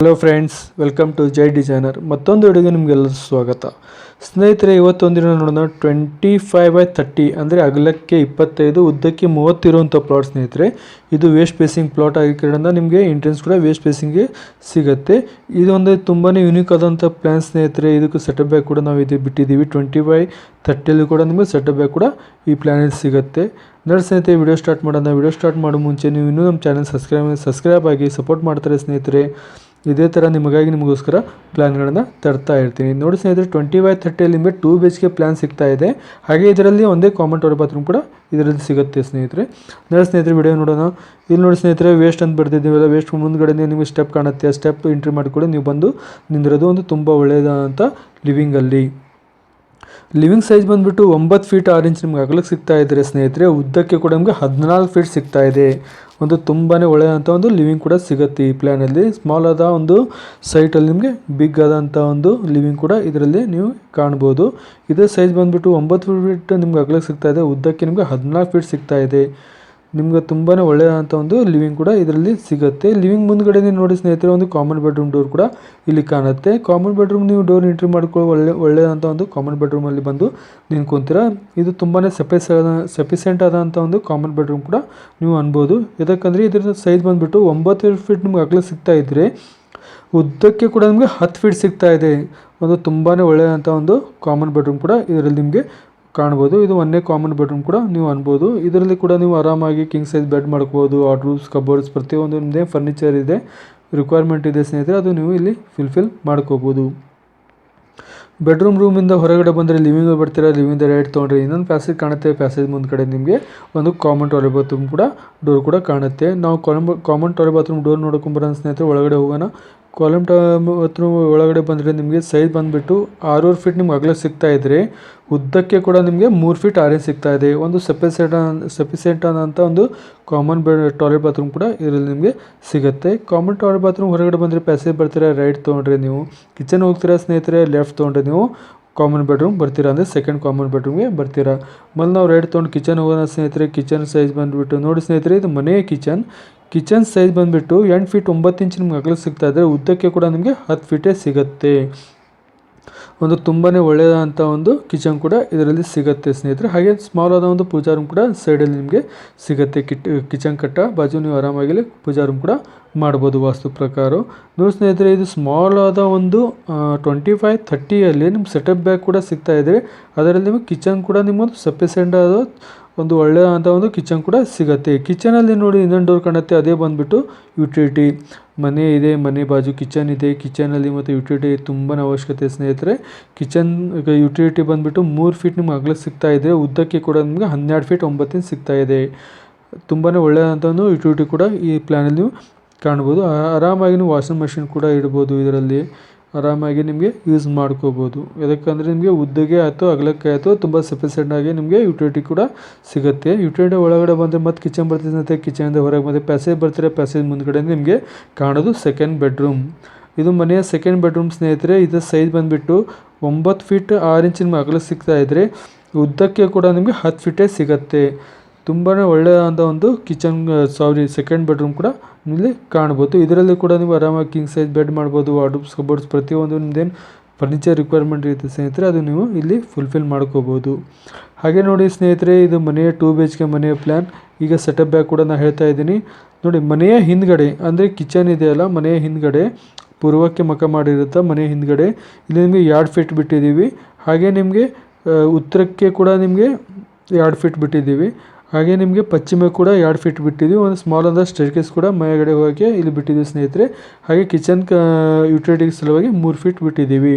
Hello friends welcome to Jai designer ಮತ್ತೊಂದು ವಿಡಿಯೋಗೆ ನಿಮಗೆಲ್ಲ ಸ್ವಾಗತ. ಸ್ನೇಹಿತರೆ, ಇವತ್ತೊಂದಿನ ನೋಡೋಣ ಟ್ವೆಂಟಿ ಫೈವ್ ಬೈ ತರ್ಟಿ ಅಂದರೆ ಅಗಲಕ್ಕೆ ಇಪ್ಪತ್ತೈದು, ಉದ್ದಕ್ಕೆ ಮೂವತ್ತಿರುವಂಥ ಪ್ಲಾಟ್ ಸ್ನೇಹಿತರೆ. ಇದು ವೇಸ್ಟ್ ಪೇಸಿಂಗ್ ಪ್ಲಾಟ್ ಆಗಿರೋದ್ರಿಂದ ನಿಮಗೆ ಎಂಟ್ರೆನ್ಸ್ ಕೂಡ ವೇಸ್ಟ್ ಪೇಸಿಂಗ್ಗೆ ಸಿಗುತ್ತೆ. ಇದೊಂದು ತುಂಬಾ ಯುನೀಕ್ ಆದಂಥ ಪ್ಲ್ಯಾನ್ ಸ್ನೇಹಿತರೆ. ಇದಕ್ಕೆ ಸೆಟಪ್ ಬ್ಯಾಗ್ ಕೂಡ ನಾವು ಇದು ಬಿಟ್ಟಿದ್ದೀವಿ. ಟ್ವೆಂಟಿ ಬೈ ತರ್ಟಿಯಲ್ಲಿ ಕೂಡ ನಿಮಗೆ ಸೆಟಪ್ ಬ್ಯಾಗ್ ಕೂಡ ಈ ಪ್ಲ್ಯಾನಲ್ಲಿ ಸಿಗುತ್ತೆ. ನೋಡಿ ಸ್ನೇಹಿತರೆ ವಿಡಿಯೋ ಸ್ಟಾರ್ಟ್ ಮಾಡೋಣ. ವಿಡಿಯೋ ಸ್ಟಾರ್ಟ್ ಮಾಡೋ ಮುಂಚೆ ನೀವು ಇನ್ನೂ ನಮ್ಮ ಚಾನಲ್ ಸಬ್ಸ್ಕ್ರೈಬ್ ಸಬ್ಸ್ಕ್ರೈಬ್ ಆಗಿ ಸಪೋರ್ಟ್ ಮಾಡ್ತಾರೆ ಸ್ನೇಹಿತರೆ. ಇದೇ ಥರ ನಿಮಗಾಗಿ ನಿಮಗೋಸ್ಕರ ಪ್ಲ್ಯಾನ್ಗಳನ್ನು ತರ್ತಾ ಇರ್ತೀನಿ. ನೋಡಿ ಸ್ನೇಹಿತರೆ ಟ್ವೆಂಟಿ ಬೈ ಥರ್ಟಿಯಲ್ಲಿ ನಿಮಗೆ two B H K plan ಸಿಗ್ತಾ ಇದೆ. ಹಾಗೆ ಇದರಲ್ಲಿ ಒಂದೇ ಕಾಮನ್ ಟವರ್ ಬಾತ್ರೂಮ್ ಕೂಡ ಇದರಲ್ಲಿ ಸಿಗುತ್ತೆ ಸ್ನೇಹಿತರೆ. ನೋಡಿ ಸ್ನೇಹಿತರೆ ವಿಡಿಯೋ ನೋಡೋಣ. ಇಲ್ಲಿ ನೋಡಿ ಸ್ನೇಹಿತರೆ ವೇಸ್ಟ್ ಅಂತ ಬರ್ತಿದ್ದೀವಲ್ಲ ವೇಸ್ಟ್ ಮುಂದ್ಗಡೆ ನಿಮಗೆ ಸ್ಟೆಪ್ ಕಾಣುತ್ತೆ. ಆ ಸ್ಟೆಪ್ ಎಂಟ್ರಿ ಮಾಡಿಕೊಂಡು ನೀವು ಬಂದು ನಿಂದಿರೋದು ಒಂದು ತುಂಬ ಒಳ್ಳೆಯದಾದಂಥ ಲಿವಿಂಗಲ್ಲಿ ಲಿವಿಂಗ್ ಸೈಜ್ ಬಂದುಬಿಟ್ಟು ಒಂಬತ್ತು ಫೀಟ್ ಆರು ಇಂಚ್ ನಿಮ್ಗೆ ಅಗಲಕ್ಕೆ ಸಿಗ್ತಾ ಇದ್ದರೆ ಸ್ನೇಹಿತರೆ, ಉದ್ದಕ್ಕೆ ಕೂಡ ನಿಮಗೆ ಹದಿನಾಲ್ಕು ಫೀಟ್ ಸಿಗ್ತಾ ಇದೆ. ಒಂದು ತುಂಬಾ ಒಳ್ಳೆಯಂಥ ಒಂದು ಲಿವಿಂಗ್ ಕೂಡ ಸಿಗುತ್ತೆ ಈ ಪ್ಲ್ಯಾನಲ್ಲಿ ಸ್ಮಾಲ್ ಆದ ಒಂದು ಸೈಟಲ್ಲಿ ನಿಮಗೆ ಬಿಗ್ ಆದಂಥ ಒಂದು ಲಿವಿಂಗ್ ಕೂಡ ಇದರಲ್ಲಿ ನೀವು ಕಾಣ್ಬೋದು. ಇದೇ ಸೈಜ್ ಬಂದುಬಿಟ್ಟು ಒಂಬತ್ತು ಫೀಟ್ ನಿಮ್ಗೆ ಅಗಲಕ್ಕೆ ಸಿಗ್ತಾ ಇದೆ, ಉದ್ದಕ್ಕೆ ನಿಮಗೆ ಹದಿನಾಲ್ಕು ಫೀಟ್ ಸಿಗ್ತಾ ಇದೆ. ನಿಮ್ಗೆ ತುಂಬಾ ಒಳ್ಳೆಯದಂಥ ಒಂದು ಲಿವಿಂಗ್ ಕೂಡ ಇದರಲ್ಲಿ ಸಿಗುತ್ತೆ. ಲಿವಿಂಗ್ ಮುಂದ್ಗಡೆ ನೋಡಿ ಸ್ನೇಹಿತರೆ, ಒಂದು ಕಾಮನ್ ಬೆಡ್ರೂಮ್ ಡೋರ್ ಕೂಡ ಇಲ್ಲಿ ಕಾಣುತ್ತೆ. ಕಾಮನ್ ಬೆಡ್ರೂಮ್ ನೀವು ಡೋರ್ ಎಂಟ್ರಿ ಮಾಡ್ಕೊಳ್ಳೋ ಒಳ್ಳೆ ಒಳ್ಳೆಯದಂಥ ಒಂದು ಕಾಮನ್ ಬೆಡ್ರೂಮಲ್ಲಿ ಬಂದು ನಿಂತ್ಕೊಂತೀರಾ. ಇದು ತುಂಬಾ ಸಪೇಸ್ ಸಫಿಸೆಂಟ್ ಆದಂಥ ಒಂದು ಕಾಮನ್ ಬೆಡ್ರೂಮ್ ಕೂಡ ನೀವು ಅನ್ಬೋದು. ಯಾಕಂದರೆ ಇದರ ಸೈಜ್ ಬಂದುಬಿಟ್ಟು ಒಂಬತ್ತು ಫೀಟ್ ನಿಮ್ಗೆ ಅಗಲ ಸಿಗ್ತಾ ಇದ್ದರೆ ಉದ್ದಕ್ಕೆ ಕೂಡ ನಿಮಗೆ ಹತ್ತು ಫೀಟ್ ಸಿಗ್ತಾ ಇದೆ. ಒಂದು ತುಂಬಾ ಒಳ್ಳೆಯದಂಥ ಒಂದು ಕಾಮನ್ ಬೆಡ್ರೂಮ್ ಕೂಡ ಇದರಲ್ಲಿ ನಿಮಗೆ ಕಾಣ್ಬೋದು. ಇದು ಒಂದೇ ಕಾಮನ್ ಬೆಡ್ರೂಮ್ ಕೂಡ ನೀವು ಅನ್ಬೋದು. ಇದರಲ್ಲಿ ಕೂಡ ನೀವು ಆರಾಮಾಗಿ ಕಿಂಗ್ ಸೈಜ್ ಬೆಡ್ ಮಾಡ್ಕೋಬೋದು ಆರ್ಡ್ರೂಸ್ ಕಬೋರ್ಡ್ಸ್ ಪ್ರತಿಯೊಂದು ನಿಮ್ಮದೇ ಫರ್ನಿಚರ್ ಇದೆ. ರಿಕ್ವೈರ್ಮೆಂಟ್ ಇದೆ ಸ್ನೇಹಿತರೆ, ಅದು ನೀವು ಇಲ್ಲಿ ಫಿಲ್ಫಿಲ್ ಮಾಡ್ಕೋಬೋದು. ಬೆಡ್ರೂಮ್ ರೂಮಿಂದ ಹೊರಗಡೆ ಬಂದರೆ ಲಿವಿಂಗ್ ಬರ್ತೀರಾ ಲಿವಿಂಗ್ ರೈಟ್ ತೊಗೊಂಡ್ರೆ ಇನ್ನೊಂದು ಪ್ಯಾಸೇಜ್ ಕಾಣುತ್ತೆ. ಪ್ಯಾಸೇಜ್ ಮುಂದ್ಗಡೆ ನಿಮಗೆ ಒಂದು ಕಾಮನ್ ಟಾಯ್ಲೆಟ್ ಬಾತ್ರೂಮ್ ಕೂಡ ಡೋರ್ ಕೂಡ ಕಾಣುತ್ತೆ. ನಾವು ಕಾಮನ್ ಟಾಯ್ಲೆಟ್ ಬಾತ್ರೂಮ್ ಡೋರ್ ನೋಡ್ಕೊಂಬರೋಣ ಸ್ನೇಹಿತರೆ. ಒಳಗಡೆ ಹೋಗೋಣ. ಕಾಲಮ್ ಹತ್ರ ಒಳಗಡೆ ಬಂದರೆ ನಿಮಗೆ ಸೈಜ್ ಬಂದುಬಿಟ್ಟು ಆರೂರು ಫೀಟ್ ನಿಮ್ಗೆ ಅಗಲ ಸಿಗ್ತಾ ಇದ್ದರೆ ಉದ್ದಕ್ಕೆ ಕೂಡ ನಿಮಗೆ ಮೂರು ಫೀಟ್ ಆರೆ ಸಿಗ್ತಾ ಇದೆ. ಒಂದು ಸೆಪಿಸೆಟ್ ಸೆಪಿಸೆಂಟ್ ಅಂತ ಒಂದು ಕಾಮನ್ ಟಾಯ್ಲೆಟ್ ಬಾತ್ರೂಮ್ ಕೂಡ ಇದರಲ್ಲಿ ನಿಮಗೆ ಸಿಗುತ್ತೆ. ಕಾಮನ್ ಟಾಯ್ಲೆಟ್ ಬಾತ್ರೂಮ್ ಹೊರಗಡೆ ಬಂದರೆ ಪ್ಯಾಸೇಜ್ ಬರ್ತೀರಾ ರೈಟ್ ತೊಗೊಂಡ್ರೆ ನೀವು. ಕಿಚನ್ ಹೋಗ್ತೀರಾ, ಸ್ನೇಹಿತರೆ ಲೆಫ್ಟ್ ತೊಗೊಂಡ್ರೆ ನೀವು ಕಾಮನ್ ಬೆಡ್ರೂಮ್ ಬರ್ತೀರಾ ಅಂದರೆ ಸೆಕೆಂಡ್ ಕಾಮನ್ ಬೆಡ್ರೂಮ್ಗೆ ಬರ್ತೀರಾ. ಮೊದಲು ನಾವು ರೈಟ್ ತೊಗೊಂಡು ಕಿಚನ್ ಹೋಗೋಣ ಸ್ನೇಹಿತರೆ ಕಿಚನ್ ಸೈಜ್ ಬಂದುಬಿಟ್ಟು. ನೋಡಿ ಸ್ನೇಹಿತರೆ, ಇದು ಮನೆಯ ಕಿಚನ್ ಕಿಚನ್ ಸೈಜ್ ಬಂದುಬಿಟ್ಟು ಎಂಟು ಫೀಟ್ ಒಂಬತ್ತು ಇಂಚ್ ನಿಮ್ಗೆ ಅಗಲ ಸಿಗ್ತಾ ಇದ್ದರೆ ಉದ್ದಕ್ಕೆ ಕೂಡ ನಿಮಗೆ ಹತ್ತು ಫೀಟೇ ಸಿಗುತ್ತೆ. ಒಂದು ತುಂಬಾ ಒಳ್ಳೆಯದಂಥ ಒಂದು ಕಿಚನ್ ಕೂಡ ಇದರಲ್ಲಿ ಸಿಗುತ್ತೆ ಸ್ನೇಹಿತರೆ. ಹಾಗೆ ಸ್ಮಾಲ್ ಆದ ಒಂದು ಪೂಜಾ ರೂಮ್ ಕೂಡ ಸೈಡಲ್ಲಿ ನಿಮಗೆ ಸಿಗುತ್ತೆ. ಕಿಟ್, ಕಿಚನ್ ಕಟ್ಟ, ಬಾಜು ನೀವು ಆರಾಮಾಗಿಲ್ಲ ಪೂಜಾ ರೂಮ್ ಕೂಡ ಮಾಡ್ಬೋದು ವಾಸ್ತು ಪ್ರಕಾರ. ನೋಡಿ ಸ್ನೇಹಿತರೆ, ಇದು ಸ್ಮಾಲ್ ಆದ ಒಂದು ಟ್ವೆಂಟಿ ಫೈವ್ ಥರ್ಟಿಯಲ್ಲಿ ನಿಮ್ಮ ಸೆಟಪ್ ಬ್ಯಾಗ್ ಕೂಡ ಸಿಗ್ತಾ ಇದೆ. ಅದರಲ್ಲಿ ನಿಮಗೆ ಕಿಚನ್ ಕೂಡ ನಿಮ್ಮೊಂದು ಸಫಿಸೆಂಟ್ ಆದ ಒಂದು ಒಳ್ಳೆಯದಂಥ ಒಂದು ಕಿಚನ್ ಕೂಡ ಸಿಗುತ್ತೆ. ಕಿಚನಲ್ಲಿ ನೋಡಿ ಇನ್ನೊಂದು ಡೋರ್ ಕಾಣುತ್ತೆ, ಅದೇ ಬಂದುಬಿಟ್ಟು ಯುಟಿಲಿಟಿ. ಮನೆ ಇದೆ, ಮನೆ ಬಾಜು ಕಿಚನ್ ಇದೆ. ಕಿಚನಲ್ಲಿ ಮತ್ತು ಯುಟಿಲಿಟಿ ತುಂಬಾ ಅವಶ್ಯಕತೆ ಸ್ನೇಹಿತರೆ. ಕಿಚನ್ ಯುಟಿಲಿಟಿ ಬಂದುಬಿಟ್ಟು ಮೂರು ಫೀಟ್ ನಿಮ್ಗೆ ಅಗಲ ಸಿಗ್ತಾ ಇದೆ ಉದ್ದಕ್ಕೆ ಕೂಡ ನಿಮಗೆ ಹನ್ನೆರಡು ಫೀಟ್ ಒಂಬತ್ತಿನ ಸಿಗ್ತಾ ಇದೆ. ತುಂಬಾ ಒಳ್ಳೆಯದಂಥ ಒಂದು ಯುಟಿಲಿಟಿ ಕೂಡ ಈ ಪ್ಲ್ಯಾನಲ್ಲಿ ನೀವು ಕಾಣ್ಬೋದು. ಆರಾಮಾಗಿ ವಾಷಿಂಗ್ ಮಷಿನ್ ಕೂಡ ಇಡ್ಬೋದು ಇದರಲ್ಲಿ. ಆರಾಮಾಗಿ ನಿಮಗೆ ಯೂಸ್ ಮಾಡ್ಕೋಬೋದು. ಯಾಕಂದರೆ ನಿಮಗೆ ಉದ್ದಗೆ ಆಯಿತು, ಅಗಲಕ್ಕೆ ಆಯಿತು, ತುಂಬ ಸಫಿಸೆಂಟಾಗಿ ನಿಮಗೆ ಯುಟಿಲಿಟಿ ಕೂಡ ಸಿಗುತ್ತೆ. ಯುಟಿಲಿಟಿ ಒಳಗಡೆ ಬಂದರೆ ಮತ್ತು ಕಿಚನ್ ಬರ್ತಿದ್ದಂತೆ ಕಿಚನಿಂದ ಹೊರಗೆ ಬಂದರೆ ಪ್ಯಾಸೇಜ್ ಬರ್ತಾರೆ ಪ್ಯಾಸೇಜ್ ಮುಂದ್ಗಡೆ ನಿಮಗೆ ಕಾಣೋದು ಸೆಕೆಂಡ್ ಬೆಡ್ರೂಮ್ ಇದು ಮನೆಯ ಸೆಕೆಂಡ್ ಬೆಡ್ರೂಮ್ ಸ್ನೇಹಿತರೆ ಇದು ಸೈಜ್ ಬಂದುಬಿಟ್ಟು ಒಂಬತ್ತು ಫೀಟ್ ಆರು ಇಂಚ್ ನಿಮ್ಗೆ ಅಗಲ ಸಿಗ್ತಾ ಇದ್ದರೆ ಉದ್ದಕ್ಕೆ ಕೂಡ ನಿಮಗೆ ಹತ್ತು ಫೀಟೇ ಸಿಗುತ್ತೆ. ತುಂಬಾ ಒಳ್ಳೆಯದಾದ ಒಂದು ಕಿಚನ್ ಸಾರಿ ಸೆಕೆಂಡ್ ಬೆಡ್ರೂಮ್ ಕೂಡ ಇಲ್ಲಿ ಕಾಣ್ಬೋದು. ಇದರಲ್ಲಿ ಕೂಡ ನೀವು ಆರಾಮಾಗಿ ಕಿಂಗ್ ಸೈಜ್ ಬೆಡ್ ಮಾಡ್ಬೋದು ವಾರ್ಡ್ರೋಬ್ಸ್ ಕಬೋರ್ಡ್ಸ್ ಪ್ರತಿಯೊಂದು ನಿಮ್ದೇನು ಫರ್ನಿಚರ್ ರಿಕ್ವೈರ್ಮೆಂಟ್ ಇರುತ್ತೆ ಸ್ನೇಹಿತರೆ, ಅದು ನೀವು ಇಲ್ಲಿ ಫುಲ್ಫಿಲ್ ಮಾಡ್ಕೋಬೋದು. ಹಾಗೆ ನೋಡಿ ಸ್ನೇಹಿತರೆ, ಇದು ಮನೆಯ ಟೂ ಬಿ ಎಚ್ ಕೆ ಮನೆಯ ಪ್ಲ್ಯಾನ್ ಈಗ ಸೆಟಪ್ ಬ್ಯಾಗ್ ಕೂಡ ನಾನು ಹೇಳ್ತಾ ಇದ್ದೀನಿ. ನೋಡಿ, ಮನೆಯ ಹಿಂದ್ಗಡೆ, ಅಂದರೆ ಕಿಚನ್ ಇದೆಯಲ್ಲ ಮನೆಯ ಹಿಂದ್ಗಡೆ, ಪೂರ್ವಕ್ಕೆ ಮಖ ಮಾಡಿರುತ್ತೆ ಮನೆಯ ಹಿಂದ್ಗಡೆ, ಇಲ್ಲಿ ನಿಮಗೆ ಎರಡು ಫೀಟ್ ಬಿಟ್ಟಿದ್ದೀವಿ. ಹಾಗೆ ನಿಮಗೆ ಉತ್ತರಕ್ಕೆ ಕೂಡ ನಿಮಗೆ ಎರಡು ಫೀಟ್ ಬಿಟ್ಟಿದ್ದೀವಿ. ಹಾಗೆ ನಿಮಗೆ ಪಶ್ಚಿಮ ಕೂಡ ಎರಡು ಫೀಟ್ ಬಿಟ್ಟಿದ್ದೀವಿ ಒಂದು ಸ್ಮಾಲ್ ಆದ ಸ್ಟೇರ್ಕೇಸ್ ಕೂಡ ಮೇಲ್ಗಡೆ ಹೋಗೋಕ್ಕೆ ಇಲ್ಲಿ ಬಿಟ್ಟಿದ್ದೀವಿ ಸ್ನೇಹಿತರೆ. ಹಾಗೆ ಕಿಚನ್ ಕ ಯುಟಿಲಿಟಿಗೆ ಸಲುವಾಗಿ ಮೂರು ಫೀಟ್ ಬಿಟ್ಟಿದ್ದೀವಿ.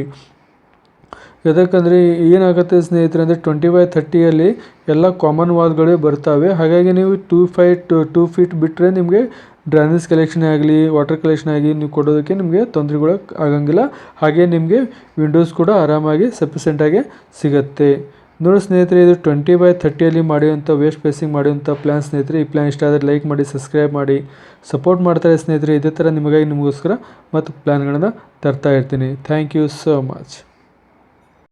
ಯಾಕಂದರೆ ಏನಾಗುತ್ತೆ ಸ್ನೇಹಿತರೆ ಅಂದರೆ ಟ್ವೆಂಟಿ ಬೈ ಥರ್ಟಿಯಲ್ಲಿ ಎಲ್ಲ ಕಾಮನ್ ವಾಲ್ಗಳೇ ಬರ್ತವೆ. ಹಾಗಾಗಿ ನೀವು two five to two feet ಬಿಟ್ಟರೆ ನಿಮಗೆ ಡ್ರೈನೇಜ್ ಕಲೆಕ್ಷನ್ ಆಗಲಿ ವಾಟರ್ ಕಲೆಕ್ಷನ್ ಆಗಿ ನೀವು ಕೊಡೋದಕ್ಕೆ ನಿಮಗೆ ತೊಂದರೆಗಳು ಆಗಂಗಿಲ್ಲ. ಹಾಗೆ ನಿಮಗೆ ವಿಂಡೋಸ್ ಕೂಡ ಆರಾಮಾಗಿ ಸಫಿಸೆಂಟಾಗಿ ಸಿಗುತ್ತೆ. ನೋಡಿ ಸ್ನೇಹಿತರೆ, ಇದು ಟ್ವೆಂಟಿ ಬೈ ಥರ್ಟಿಯಲ್ಲಿ ಮಾಡಿರುವಂಥ ವೇಸ್ಟ್ ಪೇಸಿಂಗ್ ಮಾಡಿರುವಂಥ ಪ್ಲ್ಯಾನ್ ಸ್ನೇಹಿತರೆ. ಈ ಪ್ಲ್ಯಾನ್ ಇಷ್ಟ ಆದರೆ ಲೈಕ್ ಮಾಡಿ ಸಬ್ಸ್ಕ್ರೈಬ್ ಮಾಡಿ. ಸಪೋರ್ಟ್ ಮಾಡ್ತಾರೆ ಸ್ನೇಹಿತರೆ, ಇದೇ ಥರ ನಿಮಗಾಗಿ ನಿಮಗೋಸ್ಕರ ಮತ್ತು ಪ್ಲ್ಯಾನ್ಗಳನ್ನು ತರ್ತಾ ಇರ್ತೀನಿ. Thank you so much